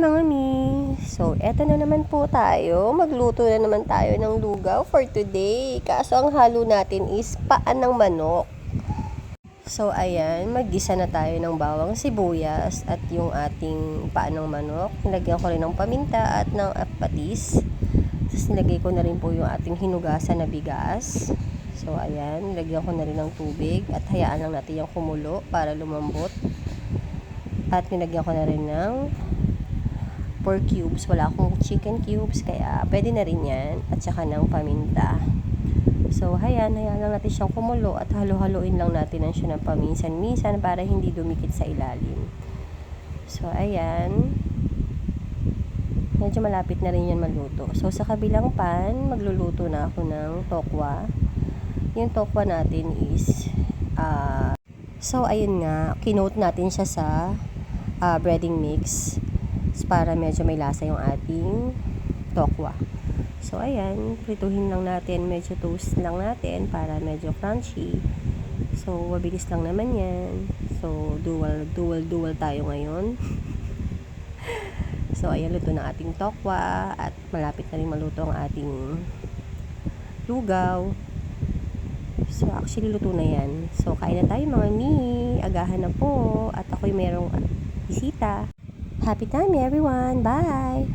mga mi! So, eto na naman po tayo. Magluto na naman tayo ng lugaw for today. Kaso ang halo natin is paan ng manok. So, ayan, maggisa na tayo ng bawang sibuyas at yung ating paan ng manok. Nilagyan ko rin ng paminta at ng apatis. Tapos nilagay ko na rin po yung ating hinugasan na bigas. So, ayan, nilagyan ko na rin ng tubig at hayaan lang natin yung kumulo para lumambot. At nilagyan ko na rin ng pork cubes. Wala akong chicken cubes, kaya pwede na rin yan. At saka ng paminta. So, hayan, hayaan lang natin siyang kumulo at halo-haloin lang natin ang siya ng paminsan-minsan para hindi dumikit sa ilalim. So, ayan. Medyo malapit na rin yan maluto. So, sa kabilang pan, magluluto na ako ng tokwa. Yung tokwa natin is, ah, so, ayun nga, kinote natin siya sa ah, breading mix para medyo may lasa yung ating tokwa. So, ayan, prituhin lang natin, medyo toast lang natin para medyo crunchy. So, mabilis lang naman yan. So, dual, dual, dual tayo ngayon. so, ayan, luto ng ating tokwa at malapit na rin maluto ang ating lugaw. So, actually, luto na yan. So, kain na tayo mga mi. Agahan na po. At ako'y merong bisita. Happy time everyone. Bye!